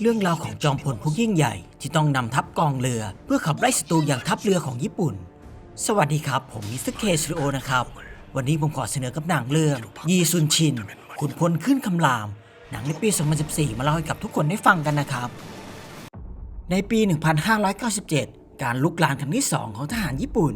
เรื่องราวของจอมพลผู้ยิ่งใหญ่ที่ต้องนำทัพกองเรือ เพื่อขับไล่ศัตรูอย่างทัพเรือของญี่ปุ่น สวัสดีครับ ผมมิสเตอร์เคสโอนะครับ วันนี้ผมขอเสนอกับหนังเรื่อง ยีซุนชินขุนพลขึ้นคำราม หนังในปี 2014 มาเล่าให้กับทุกคนได้ฟังกันนะครับ ในปี 1597 การลุกลานครั้งที่2ของทหารญี่ปุ่น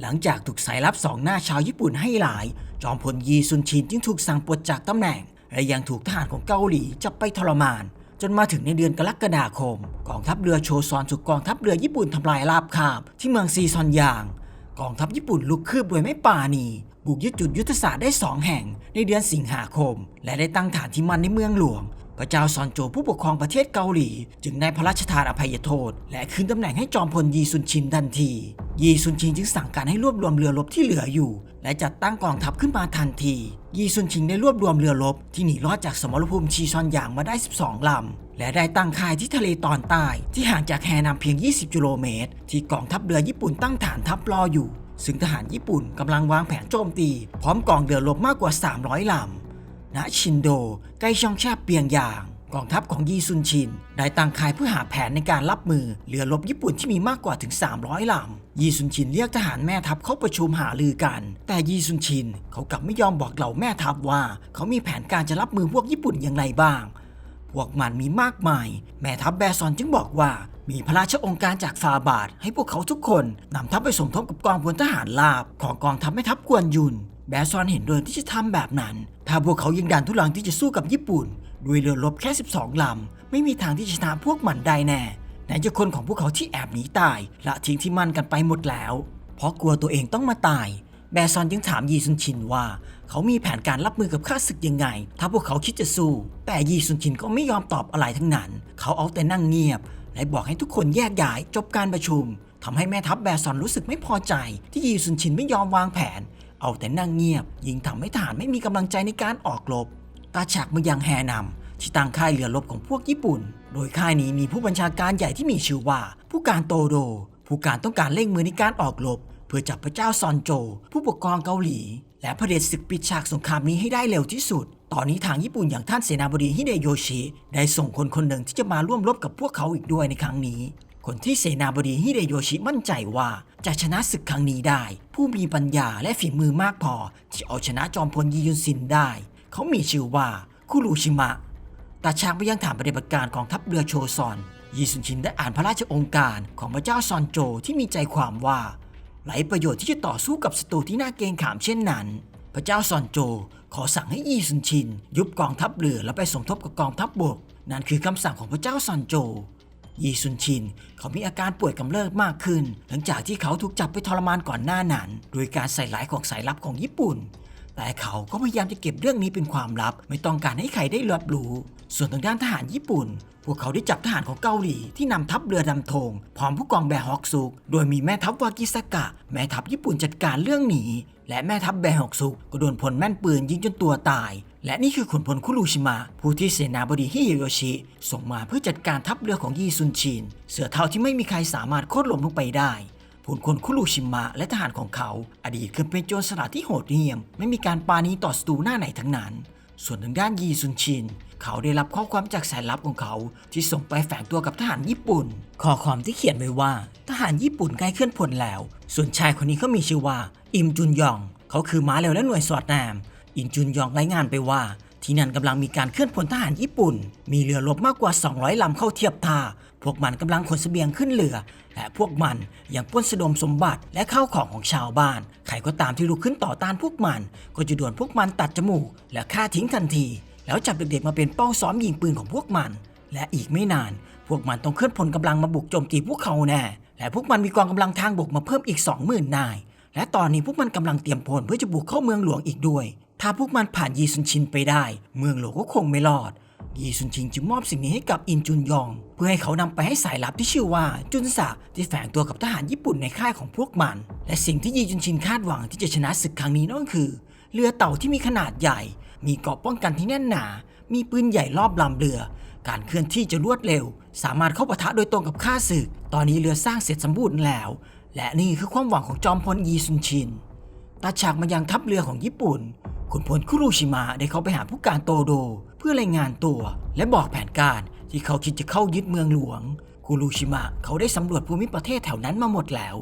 หลังจากถูกสายลับสองหน้าชาวญี่ปุ่นให้หลาย จอมพลยีซุนชินจึงถูกสั่งปลดจากตำแหน่ง และยังถูกทหารของเกาหลีจับไปทรมาน จนมาถึงในเดือนกรกฎาคม กองทัพเรือโชซอนถูกกองทัพเรือญี่ปุ่นทำลายราบคาบที่เมืองซีซอนยาง กองทัพญี่ปุ่นลุกคืบโดยไม่ปาณีบุกยึดจุดยุทธศาสตร์ได้สองแห่งในเดือนสิงหาคม และได้ตั้งฐานที่มั่นในเมืองหลวง พระเจ้าซอนโจผู้ปกครองประเทศเกาหลี จึงได้พระราชทานอภัยโทษ และคืนตำแหน่งให้จอมพลยีซุนชินทันที ยีซุนชินจึงสั่งการให้รวบรวมเรือรบที่เหลืออยู่ และจัดตั้งกองทัพขึ้นมาทันที ยีซุนชินได้รวบรวมเรือรบที่หนีรอดจากสมรภูมิชีซอนหยางมาได้ 12 ลำ และได้ตั้งค่ายที่ทะเลตอนใต้ ที่ห่างจากแฮนามเพียง 20 กิโลเมตร ที่กองทัพเรือญี่ปุ่นตั้งฐานทัพรออยู่ ซึ่งทหารญี่ปุ่นกำลังวางแผนโจมตี พร้อมกองเรือรบมากกว่า 300ลำ ณชินโดใกล้ช่องแคบเปียงยาง กองทัพของยีซุนชิน ได้ตั้งค่ายเพื่อหาแผนในการรับมือเรือรบญี่ปุ่นที่มีมากกว่าถึง 300ลำยีซุนชินเรียกทหารแม่ทัพเข้าประชุมหารือกัน แต่ยีซุนชินเขากลับไม่ยอมบอกเหล่าแม่ทัพว่า เขามีแผนการจะรับมือพวกญี่ปุ่นอย่างไรบ้าง พวกมันมีมากมาย แม่ทัพแบซอนจึงบอกว่ามีพระราชองค์การจากฟาบาทให้พวกเขาทุกคนนำทัพไปสมทบกับกองพลทหารลาบของกองทัพแม่ทัพกวนยุน แบซอนเห็นด้วยที่จะทำแบบนั้น ถ้าพวกเขายังดันทุลังที่จะสู้กับญี่ปุ่น ด้วยเรือรบแค่ 12 ลำ ไม่มีทางที่จะชนะพวกมันได้แน่ไหนจะคนของพวกเขาที่แอบหนีตายละทิ้งที่มั่นกันไปหมดแล้ว เพราะกลัวตัวเองต้องมาตาย แบซอนจึงถามยีซุนชินว่า เขามีแผนการรับมือกับข้าศึกยังไง ถ้าพวกเขาคิดจะสู้ แต่ยีซุนชินก็ไม่ยอมตอบอะไรทั้งนั้น เขาเอาแต่นั่งเงียบ และบอกให้ทุกคนแยกย้ายจบการประชุมทำให้แม่ทัพแบซอนรู้สึกไม่พอใจ ที่ยีซุนชินไม่ยอมวางแผน เอาแต่นั่งเงียบ ยิงทำให้ทหารไม่มีกำลังใจในการออกรบ ตาฉากมายังแฮนำที่ตั้งค่ายเรือรบของพวกญี่ปุ่น โดยค่ายนี้มีผู้บัญชาการใหญ่ที่มีชื่อว่า ผู้การโตโด ผู้การต้องการเร่งมือในการออกรบเพื่อจับพระเจ้าซอนโจ ผู้ปกครองเกาหลี และเผด็จศึกปิดฉากสงครามนี้ให้ได้เร็วที่สุด ตอนนี้ทางญี่ปุ่นอย่างท่านเสนาบดีฮิเดโยชิ ได้ส่งคนคนหนึ่งที่จะมาร่วมรบกับพวกเขาอีกด้วยในครั้งนี้ คนที่เสนาบดีฮิเดโยชิมั่นใจว่าจะชนะศึกครั้งนี้ได้ ผู้มีปัญญาและฝีมือมากพอ ที่เอาชนะจอมพลยียุนซินได้ เขามีชื่อว่าคุรุชิมะตาชางไปยังฐานปฏิบัติการของทัพเรือโชซอน ยีซุนชินได้อ่านพระราชองค์การของพระเจ้าซอนโจที่มีใจความว่าไหลประโยชน์ที่จะต่อสู้กับศัตรูที่น่าเกรงขามเช่นนั้น พระเจ้าซอนโจขอสั่งให้ยีซุนชิน ยุบกองทัพเรือแล้วไปสมทบกับกองทัพบบกนั่นคือคำสั่งของพระเจ้าซอนโจ ยีซุนชิน เขามีอาการป่วยกำเริบมากขึ้น หลังจากที่เขาถูกจับไปทรมานก่อนหน้านั้นโดยการใส่ร้ายของสายลับของญี่ปุ่น แต่เขาก็พยายามจะเก็บเรื่องนี้เป็นความลับ ไม่ต้องการให้ใครได้รับรู้ ส่วนทางด้านทหารญี่ปุ่น พวกเขาได้จับทหารของเกาหลีที่นำทัพเรือดำธงพร้อมผู้กองแบฮอกซุก โดยมีแม่ทัพวากิสกะ แม่ทัพญี่ปุ่นจัดการเรื่องหนีและแม่ทัพแบฮอกซุกก็โดนพลแม่นปืนยิงจนตัวตาย และนี่คือขุนพลคุรุชิมะผู้ที่เสนาบดีฮิเยโยชิ ส่งมาเพื่อจัดการทัพเรือของยีซุนชิน เสือเท่าที่ไม่มีใครสามารถโค่นล้มลงไปได้ผลคนคุรุชิมะและทหารของเขา อดีตเคยเป็นโจรสลัดที่โหดเหี้ยม ไม่มีการปาณีต่อศัตรูหน้าไหนทั้งนั้น ส่วนทางด้านยีซุนชิน เขาได้รับข้อความจากสายลับของเขา ที่ส่งไปแฝงตัวกับทหารญี่ปุ่น ข้อความที่เขียนไว้ว่า ทหารญี่ปุ่นใกล้เคลื่อนพลแล้ว ส่วนชายคนนี้เขามีชื่อว่า อิมจุนยอง เขาคือม้าเร็วและหน่วยสอดแนม อิมจุนยองรายงานไปว่า ที่นั่นกำลังมีการเคลื่อนพลทหารญี่ปุ่น มีเรือรบมากกว่า 200ลำเข้าเทียบท่า พวกมันกำลังขนเสบียงขึ้นเรือ และพวกมันยังป้นสะดมสมบัติและข้าวของของชาวบ้าน ใครก็ตามที่ลุกขึ้นต่อต้านพวกมัน ก็จะโดนพวกมันตัดจมูกและฆ่าทิ้งทันที แล้วจับเด็กๆมาเป็นเป้าซ้อมยิงปืนของพวกมัน และอีกไม่นาน พวกมันต้องเคลื่อนพลกำลังมาบุกโจมตีพวกเขาแน่ และพวกมันมีกองกำลังทางบกมาเพิ่มอีก20,000นายและตอนนี้พวกมันกำลังเตรียมพลเพื่อจะบุกเข้าเมืองหลวงอีกด้วย ถ้าพวกมันผ่านยีซุนชินไปได้ เมืองหลก็คงไม่รอด ยีซุนชินจึงมอบสิ่งนี้ให้กับอินจุนยอง เพื่อให้เขานำไปให้สายลับที่ชื่อว่าจุนสะที่แฝงตัวกับทหารญี่ปุ่นในค่ายของพวกมัน และสิ่งที่ยีจุนชินคาดหวังที่จะชนะศึกครั้งนี้นั่นคือ เรือเต่าที่มีขนาดใหญ่ มีเกราะป้องกันที่แน่นหนา มีปืนใหญ่รอบลำเรือ การเคลื่อนที่จะรวดเร็ว สามารถเข้าปะทะโดยตรงกับข้าศึก ตอนนี้เรือสร้างเสร็จสมบูรณ์แล้ว และนี่คือความหวังของจอมพลยีซุนชิน ตาฉากมายังทัพเรือของญี่ปุ่นขุนพลคุรุชิมะได้เข้าไปหาผู้การโตโด เพื่อรายงานตัว และบอกแผนการที่เขาคิดจะเข้ายึดเมืองหลวง คุรุชิมะเขาได้สำรวจภูมิประเทศแถวนั้นมาหมดแล้ว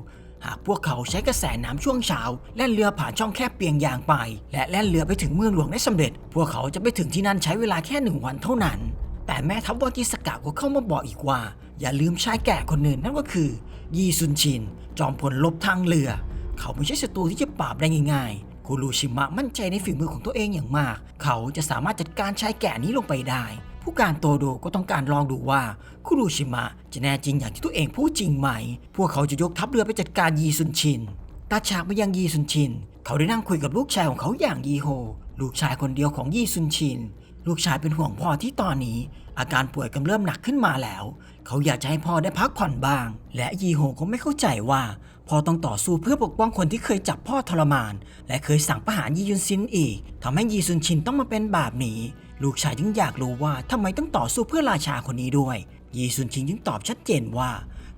หากพวกเขาใช้กระแสน้ำช่วงเช้าแล่นเรือผ่านช่องแคบเปียงยางไป และแล่นเรือไปถึงเมืองหลวงได้สำเร็จ พวกเขาจะไปถึงที่นั่นใช้เวลาแค่หนึ่งวันเท่านั้น แต่แม่ทัพวากิสกะก็เข้ามาบอกอีกว่า อย่าลืมชายแก่คนหนึ่งนั่นก็คือยีซุนชิน จอมพลลบทางเรือ เขาไม่ใช่ศัตรูที่จะปราบได้ง่ายๆ คุรุชิมะมั่นใจในฝีมือของตัวเองอย่างมาก เขาจะสามารถจัดการชายแก่นี้ลงไปได้ ผู้การโตโดก็ต้องการลองดูว่า คุรุชิมะจะแน่จริงอย่างที่ตัวเองพูดจริงไหม พวกเขาจะยกทัพเรือไปจัดการยีซุนชินตาฉากไปยังยีซุนชิน เขาได้นั่งคุยกับลูกชายของเขาอย่างยีโฮ ลูกชายคนเดียวของยีซุนชิน ลูกชายเป็นห่วงพ่อที่ตอนนี้ อาการป่วยกำเริบหนักขึ้นมาแล้ว เขาอยากจะให้พ่อได้พักผ่อนบ้าง และยีโฮก็ไม่เข้าใจว่า พ่อต้องต่อสู้เพื่อปกป้องคนที่เคยจับพ่อทรมาน และเคยสั่งประหารยียุนซินอีกทำให้ยีซุนชินต้องมาเป็นแบบนี้ ลูกชายจึงอยากรู้ว่าทำไมต้องต่อสู้เพื่อราชาคนนี้ด้วย ยีซุนชินจึงตอบชัดเจนว่า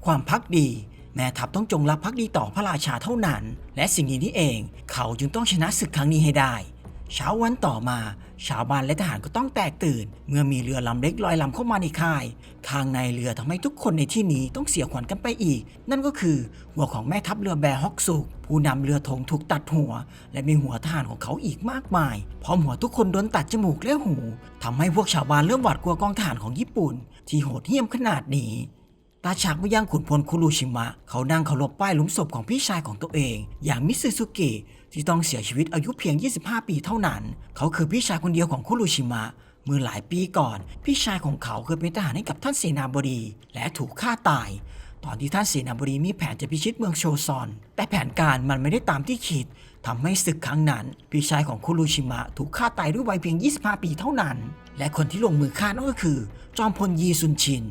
ความพักดีแม่ทัพต้องจงรักภักดีต่อพระราชาเท่านั้น และสิ่งนี้นี่เอง เขาจึงต้องชนะศึกครั้งนี้ให้ได้ เช้าวันต่อมา ชาวบ้านและทหารก็ต้องแตกตื่น เมื่อมีเรือลำเล็กลอยลำเข้ามาในค่ายข้างในเรือทำให้ทุกคนในที่นี้ต้องเสียขวัญกันไปอีก นั่นก็คือ หัวของแม่ทัพเรือแบฮอกซุกผู้นำเรือธงถูกตัดหัว และมีหัวทหารของเขาอีกมากมาย พร้อมหัวทุกคนโดนตัดจมูกและหูทำให้พวกชาวบ้านเริ่มหวาดกลัวกองทหารของญี่ปุ่น ที่โหดเหี้ยมขนาดนี้ตาฉากไปยังขุนพลคุรุชิมะ เขานั่งเคารพป้ายหลุมศพของพี่ชายของตัวเอง อย่างมิซึซุกะ ที่ต้องเสียชีวิตอายุเพียง 25 ปีเท่านั้น เขาคือพี่ชายคนเดียวของคุรุชิมะ เมื่อหลายปีก่อน พี่ชายของเขาเคยเป็นทหารให้กับท่านเสนาบดี และถูกฆ่าตาย ตอนที่ท่านเสนาบดีมีแผนจะพิชิตเมืองโชซอน แต่แผนการมันไม่ได้ตามที่คิดทำให้ศึกครั้งนั้น พี่ชายของคุรุชิมะถูกฆ่าตายด้วยวัยเพียง 25 ปีเท่านั้น และคนที่ลงมือฆ่านั่นก็คือ จอมพลยีซุนชิน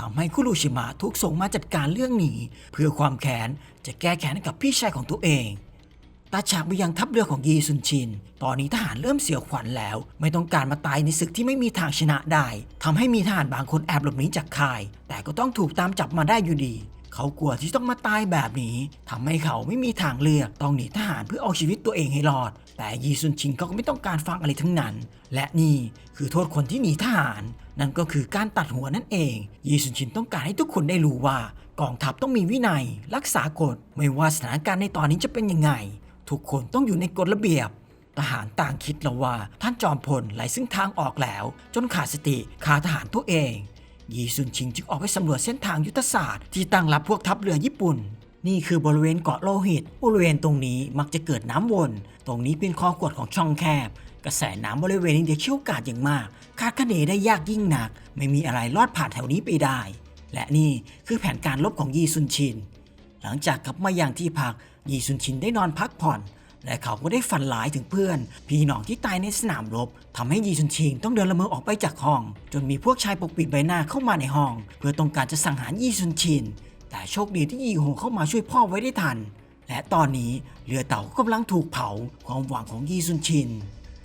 ทำให้คุรุชิมะถูกส่งมาจัดการเรื่องนี้ เพื่อความแค้นจะแก้แค้นให้กับพี่ชายของตัวเอง ตาฉากไปยังทัพเรือของยีซุนชิน ตอนนี้ทหารเริ่มเสียขวัญแล้ว ไม่ต้องการมาตายในศึกที่ไม่มีทางชนะได้ทำให้มีทหารบางคนแอบหลบหนีจากค่าย แต่ก็ต้องถูกตามจับมาได้อยู่ดี เขากลัวที่ต้องมาตายแบบนี้ทำให้เขาไม่มีทางเลือกต้องหนีทหารเพื่อเอาชีวิตตัวเองให้รอด แต่ยีซุนชินเขาก็ไม่ต้องการฟังอะไรทั้งนั้น และนี่คือโทษคนที่หนีทหาร นั่นก็คือการตัดหัวนั่นเอง ยีซุนชินต้องการให้ทุกคนได้รู้ว่ากองทัพต้องมีวินัย รักษากฎไม่ว่าสถานการณ์ในตอนนี้จะเป็นยังไง ทุกคนต้องอยู่ในกฎระเบียบ ทหารต่างคิดแล้วว่า ท่านจอมพลไหลซึ่งทางออกแล้ว จนขาดสติขาทหารตัวเอง ยีซุนชิงจึงออกไปสำรวจเส้นทางยุทธศาสตร์ที่ตั้งรับพวกทัพเรือญี่ปุ่น นี่คือบริเวณเกาะโลหิต บริเวณตรงนี้มักจะเกิดน้ำวน ตรงนี้เป็นคอขวดของช่องแคบ กระแสน้ำบริเวณนี้จะเชี่ยวกาดอย่างมาก คาดคะเนได้ยากยิ่งหนัก ไม่มีอะไรลอดผ่านแถวนี้ไปได้ และนี่คือแผนการลบของยีซุนชินหลังจากกลับมาอย่างที่พัก ยีซุนชินได้นอนพักผ่อน และเขาก็ได้ฝันหลายถึงเพื่อน พี่น้องที่ตายในสนามรบทำให้ยีซุนชินต้องเดินละเมอออกไปจากห้อง จนมีพวกชายปกปิดใบหน้าเข้ามาในห้อง เพื่อต้องการจะสังหารยีซุนชิน แต่โชคดีที่ยีโฮเข้ามาช่วยพ่อไว้ได้ทัน และตอนนี้เรือเต่าก็กำลังถูกเผาความหวังของยีซุนชิน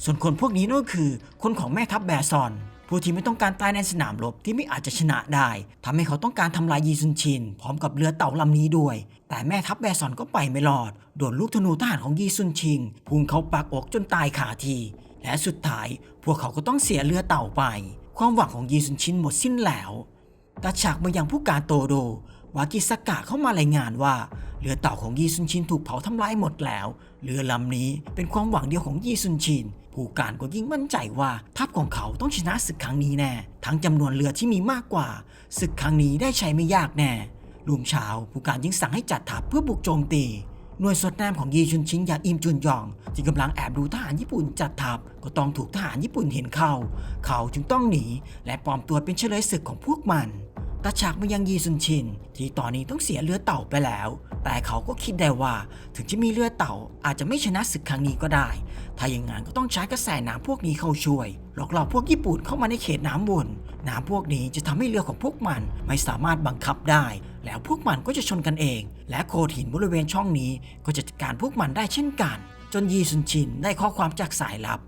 ส่วนคนพวกนี้นั่นก็คือคนของแม่ทัพแบซอน ผู้ที่ไม่ต้องการตายในสนามรบที่ไม่อาจจะชนะได้ทำให้เขาต้องการทำลายยีซุนชิน พร้อมกับเรือเต่าลำนี้ด้วย แต่แม่ทัพแบซอนก็ไปไม่รอด โดนลูกธนูทหารของยีซุนชิงพุ่งเขาปากอกจนตายขาที และสุดท้าย พวกเขาก็ต้องเสียเรือเต่าไป ความหวังของยีซุนชินหมดสิ้นแล้วตัดฉากมายังผู้การโตโดวากิสกะเข้ามารายงานว่าเรือเต่าของยีซุนชินถูกเผาทำลายหมดแล้ว เรือลำนี้เป็นความหวังเดียวของยีซุนชิน ผู้การก็ยิ่งมั่นใจว่าทัพของเขาต้องชนะศึกครั้งนี้แน่ ทั้งจำนวนเรือที่มีมากกว่า ศึกครั้งนี้ได้ใช้ไม่ยากแน่รุ่งเช้าผู้การยิ่งสั่งให้จัดทัพเพื่อบุกโจมตีหน่วยสอดแนมของยีชุนชิงอย่างอิมจุนยองที่กำลังแอบดูทหารญี่ปุ่นจัดทัพก็ต้องถูกทหารญี่ปุ่นเห็นเข้า เขาจึงต้องหนีและปลอมตัวเป็นเฉลยศึกของพวกมัน ตาฉากมายังยีซุนชิน ที่ตอนนี้ต้องเสียเรือเต่าไปแล้ว แต่เขาก็คิดได้ว่าถึงจะมีเรือเต่าอาจจะไม่ชนะศึกครั้งนี้ก็ได้ ถ้าอย่างนั้นก็ต้องใช้กระแสน้ำพวกนี้เข้าช่วยหลอกหลอพวกญี่ปุ่นเข้ามาในเขตน้ำวนน้ำพวกนี้จะทำให้เรือของพวกมันไม่สามารถบังคับได้ แล้วพวกมันก็จะชนกันเอง และโขดหินบริเวณช่องนี้ก็จะจัดการพวกมันได้เช่นกัน จนยีซุนชินได้ข้อความจากสายลับ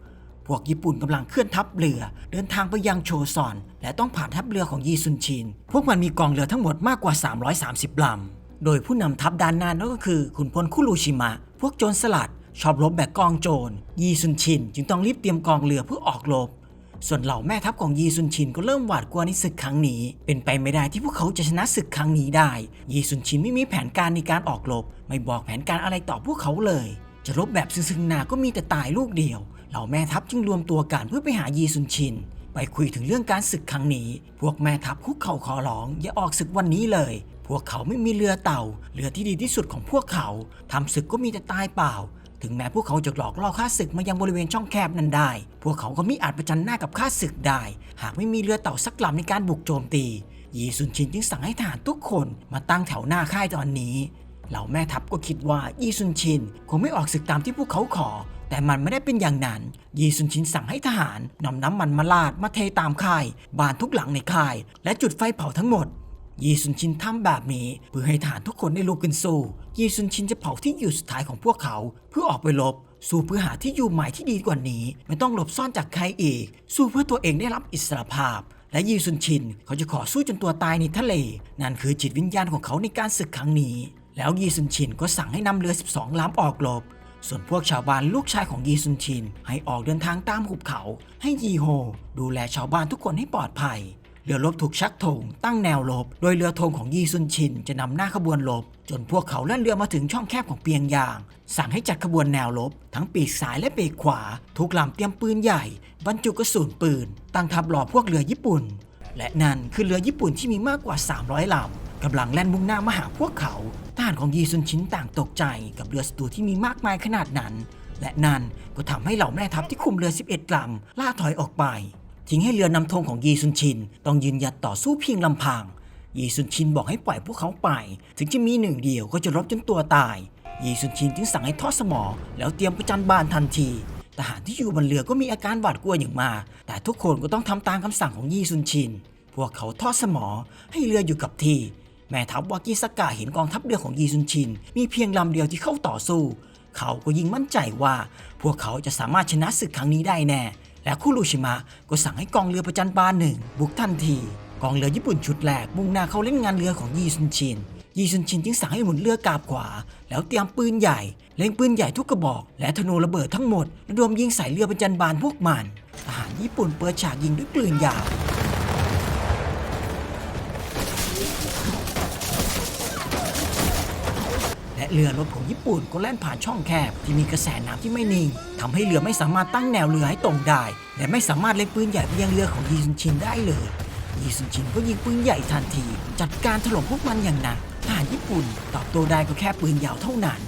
พวกญี่ปุ่นกำลังเคลื่อนทัพเรือ เดินทางไปยังโชซอน และต้องผ่านทัพเรือของยีซุนชิน พวกมันมีกองเรือทั้งหมดมากกว่า 330ลำ โดยผู้นำทัพด้านหน้านั่นก็คือขุนพลคุรุชิมะ พวกโจรสลัด ชอบรบแบบกองโจร ยีซุนชิน จึงต้องรีบเตรียมกองเรือเพื่อออกรบส่วนเหล่าแม่ทัพของยีซุนชินก็เริ่มหวาดกลัวในศึกครั้งนี้ เป็นไปไม่ได้ที่พวกเขาจะชนะศึกครั้งนี้ได้ ยีซุนชินไม่มีแผนการในการออกรบ ไม่บอกแผนการอะไรต่อพวกเขาเลย จะรบแบบซึ่งๆนาก็มีแต่ตายลูกเดียว เหล่าแม่ทัพจึงรวมตัวกันเพื่อไปหายีซุนชิน ไปคุยถึงเรื่องการศึกครั้งนี้ พวกแม่ทัพคุกเข่าขอร้อง อย่าออกศึกวันนี้เลย พวกเขาไม่มีเรือเต่า เรือที่ดีที่สุดของพวกเขาทำศึกก็มีแต่ตายเปล่า ถึงแม้พวกเขาจะหลอกล่อข้าศึกมายังบริเวณช่องแคบนั้นได้ พวกเขาก็มิอาจประจันหน้ากับข้าศึกได้ หากไม่มีเรือเต่าสักลำในการบุกโจมตียีซุนชินจึงสั่งให้ทหารทุกคนมาตั้งแถวหน้าค่ายตอนนี้ เหล่าแม่ทัพก็คิดว่ายีซุนชินคงไม่ออกศึกตามที่พวกเขาขอ แต่มันไม่ได้เป็นอย่างนั้น ยีซุนชินสั่งให้ทหารนำน้ำมันมาลาดมาเทตามค่าย บานทุกหลังในค่าย และจุดไฟเผาทั้งหมด ยีซุนชินทำแบบนี้เพื่อให้ทหารทุกคนได้ลุกขึ้นสู้ยีซุนชินจะเผาที่อยู่สุดท้ายของพวกเขา เพื่อออกไปรบสู้เพื่อหาที่อยู่ใหม่ที่ดีกว่านี้ ไม่ต้องหลบซ่อนจากใครอีก สู้เพื่อตัวเองได้รับอิสรภาพ และยีซุนชินเขาจะขอสู้จนตัวตายในทะเล นั่นคือจิตวิญญาณของเขาในการศึกครั้งนี้ แล้วยีซุนชินก็สั่งให้นำเรือ 12ลำออกรบส่วนพวกชาวบ้านลูกชายของยีซุนชิน ให้ออกเดินทางตามหุบเขา ให้ยีโฮ ดูแลชาวบ้านทุกคนให้ปลอดภัย เรือรบถูกชักธงตั้งแนวรบโดยเรือธงของยีซุนชินจะนำหน้าขบวนรบจนพวกเขาแล่นเรือมาถึงช่องแคบของเปียงยาง สั่งให้จัดขบวนแนวรบทั้งปีกซ้ายและปีกขวา ทุกลำเตรียมปืนใหญ่ บรรจุกระสุนปืน ตั้งทับรอพวกเรือญี่ปุ่น และนั่นคือเรือญี่ปุ่นที่มีมากกว่า 300ลำกำลังแล่นมุ่งหน้ามาหาพวกเขาทหารของยีซุนชินต่างตกใจกับเรือศัตรูที่มีมากมายขนาดนั้น และนั่นก็ทำให้เหล่าแม่ทัพที่คุมเรือ 11ลำล่าถอยออกไป ทิ้งให้เรือนำธงของยีซุนชิน ต้องยืนหยัดต่อสู้เพียงลำพัง ยีซุนชินบอกให้ปล่อยพวกเขาไป ถึงจะมีหนึ่งเดียวก็จะรบจนตัวตาย ยีซุนชินจึงสั่งให้ทอดสมอ แล้วเตรียมประจันบานทันที ทหารที่อยู่บนเรือก็มีอาการหวาดกลัวอย่างมาก แต่ทุกคนก็ต้องทำตามคำสั่งของยีซุนชิน พวกเขาทอดสมอให้เรืออยู่กับที่ แม่ทัพวากิสกะเห็นกองทัพเรือของยีซุนชิน มีเพียงลำเดียวที่เข้าต่อสู้ เขาก็ยิ่งมั่นใจว่า พวกเขาจะสามารถชนะศึกครั้งนี้ได้แน่ และคุรุชิมะก็สั่งให้กองเรือประจันบานหนึ่งบุกทันที กองเรือญี่ปุ่นชุดแรกมุ่งหน้าเข้าเล่นงานเรือของยีซุนชินยีซุนชินจึงสั่งให้หมุนเรือกาบขวา แล้วเตรียมปืนใหญ่ เล็งปืนใหญ่ทุกกระบอก และธนูระเบิดทั้งหมดระดมยิงใส่เรือประจันบานพวกมันทหารญี่ปุ่นเปิดฉากยิงด้วยปืนยาวและเรือรบของญี่ปุ่นก็แล่นผ่านช่องแคบที่มีกระแสน้ำที่ไม่นิ่งทำให้เรือไม่สามารถตั้งแนวเรือให้ตรงได้ และไม่สามารถเล็งปืนใหญ่ไปยังเรือของยีซุนชินได้เลยยีซุนชินก็ยิงปืนใหญ่ทันที จัดการถล่มพวกมันอย่างหนักทหารญี่ปุ่นตอบโต้ได้ก็แค่ปืนยาวเท่านั้น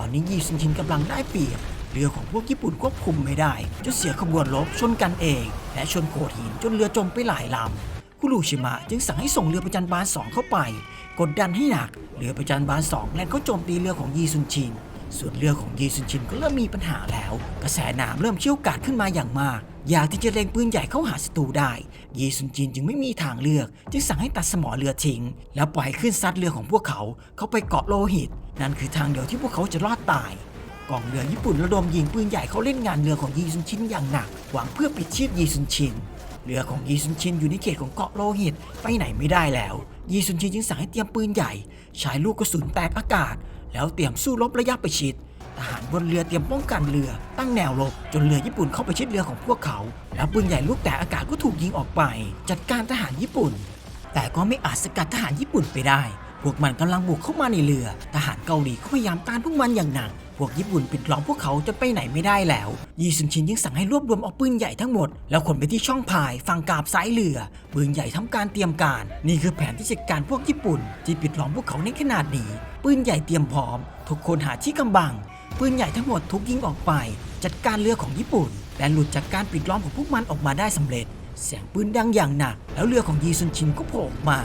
ตอนนี้ยีซุนชินกำลังได้เปรียบเรือของพวกญี่ปุ่นควบคุมไม่ได้จนเสียขบวนรบชนกันเอง และชนโขดหินจนเรือจมไปหลายลำคุรูชิมะจึงสั่งให้ส่งเรือประจันบานสองเข้าไป กดดันให้หนักเรือประจันบานสองแล่นเข้าโจมตีเรือของยีซุนชิน ส่วนเรือของยีซุนชินก็เริ่มมีปัญหาแล้ว กระแสน้ำเริ่มเชี่ยวกาดขึ้นมาอย่างมาก อยากที่จะเล็งปืนใหญ่เข้าหาศัตรูได้ ยีซุนจินจึงไม่มีทางเลือก จึงสั่งให้ตัดสมอเรือทิ้ง แล้วปล่อยให้ขึ้นซัดเรือของพวกเขาเข้าไปเกาะโลหิต นั่นคือทางเดียวที่พวกเขาจะรอดตายกองเรือญี่ปุ่นระดมยิงปืนใหญ่เขาเล่นงานเรือของยีซุนชินอย่างหนัก หวังเพื่อปิดชีพยีซุนชิน เรือของยีซุนชินอยู่ในเขตของเกาะโลหิตไปไหนไม่ได้แล้ว ยีซุนชินจึงสั่งให้เตรียมปืนใหญ่ ใช้ลูกกระสุนแตกอากาศ แล้วเตรียมสู้รบระยะประชิดทหารบนเรือเตรียมป้องกันเรือ ตั้งแนวรบจนเรือญี่ปุ่นเข้าไปชิดเรือของพวกเขา แล้วปืนใหญ่ลูกแต่อากาศก็ถูกยิงออกไป จัดการทหารญี่ปุ่น แต่ก็ไม่อาจสกัดทหารญี่ปุ่นไปได้ พวกมันกำลังบุกเข้ามาในเรือ ทหารเกาหลีก็พยายามต้านพวกมันอย่างหนัก พวกญี่ปุ่นปิดล้อมพวกเขาจนไปไหนไม่ได้แล้วยีซุนชินยังสั่งให้รวบรวมเอาปืนใหญ่ทั้งหมด แล้วขนไปที่ช่องพายฝั่งกาบซ้ายเรือ ปืนใหญ่ทำการเตรียมการ นี่คือแผนที่จัดการพวกญี่ปุ่น ที่ปิดล้อมพวกเขาในขนาดนี้ ปืนใหญ่เตรียมพร้อม ทุกคนหาที่กำบัง ปืนใหญ่ทั้งหมดทุกยิงออกไป จัดการเรือของญี่ปุ่น และหลุดจากการปิดล้อมของพวกมันออกมาได้สำเร็จ เสียงปืนดังอย่างหนัก แล้วเรือของยีซุนชินก็โผล่ออกมา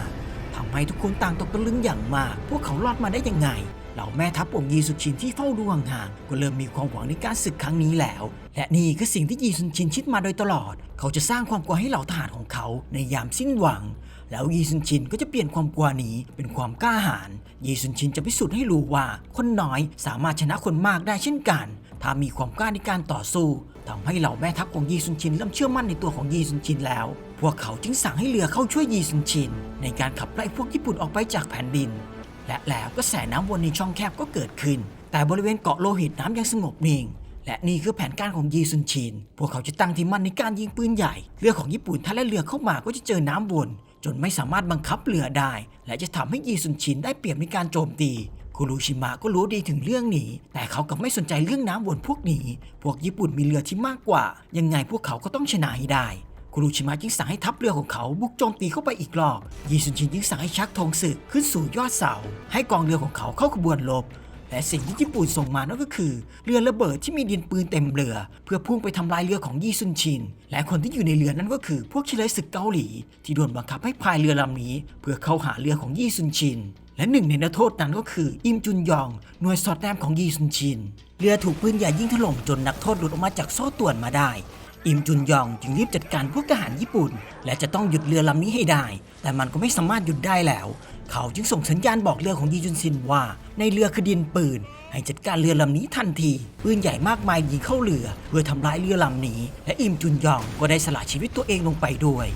ทำให้ทุกคนต่างตกตะลึงอย่างมาก พวกเขารอดมาได้ยังไง เหล่าแม่ทัพองค์ยีซุนชินที่เฝ้าดูห่างๆก็เริ่มมีความหวังในการศึกครั้งนี้แล้ว และนี่คือสิ่งที่ยีซุนชินคิดมาโดยตลอด เขาจะสร้างความกลัวให้เหล่าทหารของเขาในยามสิ้นหวัง แล้วยีซุนชินก็จะเปลี่ยนความกลัวนี้เป็นความกล้าหาญยีซุนชินจะพิสูจน์ให้รู้ว่าคนน้อยสามารถชนะคนมากได้เช่นกัน ถ้ามีความกล้าในการต่อสู้ทำให้เหล่าแม่ทัพของยีซุนชินเริ่มเชื่อมั่นในตัวของยีซุนชินแล้วพวกเขาจึงสั่งให้เรือเข้าช่วยยีซุนชิน ในการขับไล่พวกญี่ปุ่นออกไปจากแผ่นดิน และแล้วก็แสน้ำวนในช่องแคบก็เกิดขึ้น แต่บริเวณเกาะโลหิตน้ำยังสงบนิ่ง และนี่คือแผนการของยีซุนชิน พวกเขาจะตั้งที่มั่นในการยิงปืนใหญ่ เรือของญี่ปุ่นถ้าแล่นเรือเข้ามาก็จะเจอน้ำวน จนไม่สามารถบังคับเรือได้ และจะทำให้ยีซุนชินได้เปรียบในการโจมตีคุรุชิมะก็รู้ดีถึงเรื่องนี้ แต่เขากลับไม่สนใจเรื่องน้ำวนพวกนี้ พวกญี่ปุ่นมีเรือที่มากกว่า ยังไงพวกเขาก็ต้องชนะให้ได้ คุรุชิมะจึงสั่งให้ทัพเรือของเขาบุกโจมตีเข้าไปอีกรอบ ยีซุนชินจึงสั่งให้ชักธงศึกขึ้นสู่ยอดเสา ให้กองเรือของเขาเข้าขบวนรบและสิ่งที่ญี่ปุ่นส่งมานั่นก็คือ เรือระเบิดที่มีดินปืนเต็มเรือ เพื่อพุ่งไปทำลายเรือของยี่ซุนชิน และคนที่อยู่ในเรือนั้นก็คือ พวกชิเลศึกเกาหลี ที่โดนบังคับให้พายเรือลำนี้ เพื่อเข้าหาเรือของยี่ซุนชิน และหนึ่งในนักโทษนั้นก็คือ อิมจุนยอง หน่วยสอดแนมของยี่ซุนชิน เรือถูกปืนใหญ่ยิงถล่มจนนักโทษหลุดออกมาจากโซ่ตรวนมาได้ อิมจุนยองจึงรีบจัดการพวกทหารญี่ปุ่น และจะต้องหยุดเรือลำนี้ให้ได้ แต่มันก็ไม่สามารถหยุดได้แล้ว เขาจึงส่งสัญญาณบอกเรือของยีจุนซินว่า ในเรือคือดินปืน ให้จัดการเรือลำนี้ทันที ปืนใหญ่มากมายยิงเข้าเรือ เพื่อทำลายเรือลำนี้ และอิมจุนยองก็ได้สละชีวิตตัวเองลงไปด้วย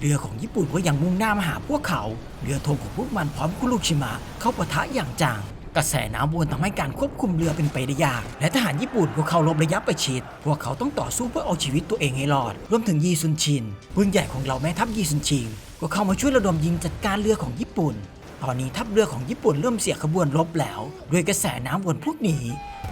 เรือของญี่ปุ่นก็ยังมุ่งหน้ามาหาพวกเขา เรือธงของพวกมันพร้อมคุรุชิมะเข้าปะทะอย่างจัง กระแสน้ำวนทำให้การควบคุมเรือเป็นไปได้ยาก และทหารญี่ปุ่นก็เข้ารบระยะประชิด พวกเขาต้องต่อสู้เพื่อเอาชีวิตตัวเองให้รอด รวมถึงยีซุนชินปืนใหญ่ของเราแม่ทัพยีซุนชิงก็เข้ามาช่วยระดมยิงจัดการเรือของญี่ปุ่น ตอนนี้ทัพเรือของญี่ปุ่นเริ่มเสียขบวนรบแล้ว ด้วยกระแสน้ำวนพวกนี้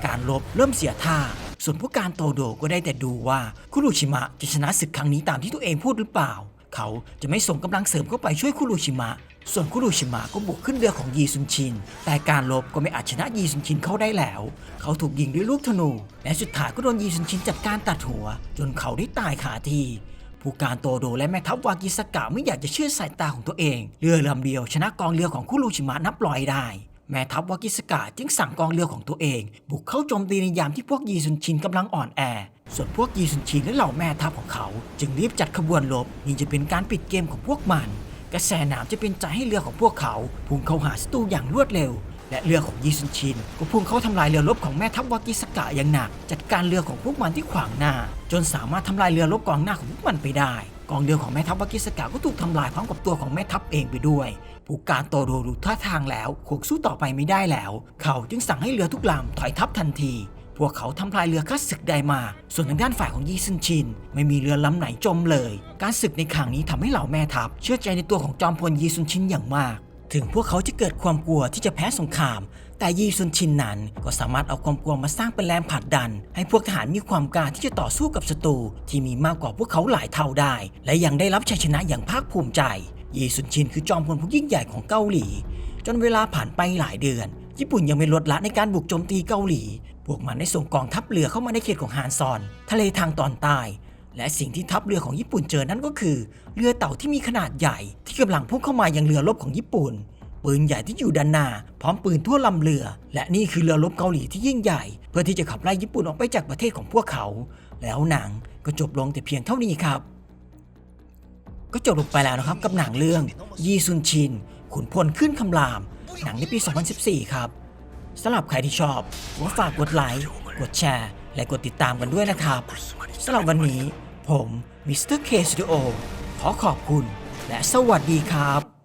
การรบเริ่มเสียท่า ส่วนผู้การโตโดก็ได้แต่ดูว่าคุรุชิมะจะชนะศึกครั้งนี้ตามที่ตัวเองพูดหรือเปล่า เขาจะไม่ส่งกำลังเสริมเข้าไปช่วยคุรุชิมะ ส่วนคุรุชิมะก็บุกขึ้นเรือของยีซุนชิน แต่การรบก็ไม่อาจชนะยีซุนชินเขาได้แล้ว เขาถูกยิงด้วยลูกธนู และสุดท้ายก็โดนยีซุนชินจัดการตัดหัว จนเขาได้ตายคาทีผู้การโตโดและแม่ทัพวากิสกะไม่อยากจะเชื่อสายตาของตัวเอง เรือลำเดียวชนะกองเรือของคุรุชิมะนับร้อยได้ แม่ทัพวากิสกะจึงสั่งกองเรือของตัวเอง บุกเข้าโจมตีในยามที่พวกยีซุนชินกำลังอ่อนแอ ส่วนพวกยีซุนชินและเหล่าแม่ทัพของเขา จึงรีบจัดขบวนรบนี่จะเป็นการปิดเกมของพวกมัน กระแสน้ำจะเป็นใจให้เรือของพวกเขาพุ่งเข้าหาศัตรูอย่างรวดเร็ว และเรือของยีซุนชิน ก็พุ่งเข้าทำลายเรือรบของแม่ทัพวากิสกะอย่างหนัก จัดการเรือของพวกมันที่ขวางหน้า จนสามารถทำลายเรือรบกองหน้าของพวกมันไปได้ กองเรือของแม่ทัพวากิสกะก็ถูกทำลายพร้อมกับตัวของแม่ทัพเองไปด้วย ผู้การโตโดดูท่าทางแล้วคงสู้ต่อไปไม่ได้แล้ว เขาจึงสั่งให้เรือทุกลำถอยทัพทันที พวกเขาทำลายเรือข้าศึกไดมา ส่วนทางด้านฝ่ายของยีซึนชิน ไม่มีเรือลำไหนจมเลย การศึกในครั้งนี้ทำให้เหล่าแม่ทัพ เชื่อใจในตัวของจอมพลยีซุนชินอย่างมาก ถึงพวกเขาจะเกิดความกลัวที่จะแพ้สงคราม แต่ยีซุนชินนั้นก็สามารถเอาความกลัวมาสร้างเป็นแรงผลักดัน ให้พวกทหารมีความกล้าที่จะต่อสู้กับศัตรูที่มีมากกว่าพวกเขาหลายเท่าได้ และยังได้รับชัยชนะอย่างภาคภูมิใจยีซุนชินคือจอมพลผู้ยิ่งใหญ่ของเกาหลี จนเวลาผ่านไปหลายเดือน ญี่ปุ่นยังไม่ลดละในการบุกโจมตีเกาหลี วกมันได้ส่งกองทัพเรือเข้ามาในเขตของฮานซอน ทะเลทางตอนใต้ และสิ่งที่ทัพเรือของญี่ปุ่นเจอนั้นก็คือ เรือเต่าที่มีขนาดใหญ่ ที่กำลังพุ่งเข้ามายังเรือรบของญี่ปุ่น ปืนใหญ่ที่อยู่ด้านหน้าพร้อมปืนทั่วลำเรือ และนี่คือเรือรบเกาหลีที่ยิ่งใหญ่ เพื่อที่จะขับไล่ญี่ปุ่นออกไปจากประเทศของพวกเขา แล้วหนังก็จบลงแต่เพียงเท่านี้ครับ ก็จบลงไปแล้วนะครับกับหนังเรื่องยีซุนชินขุนพลขึ้นคำราม หนังในปี 2014 ครับ สำหรับใครที่ชอบก็ฝากกดไลค์ กดแชร์ และกดติดตามกันด้วยนะครับสำหรับวันนี้ผมมิสเตอร์เคสตูดิโอขอขอบคุณ และสวัสดีครับ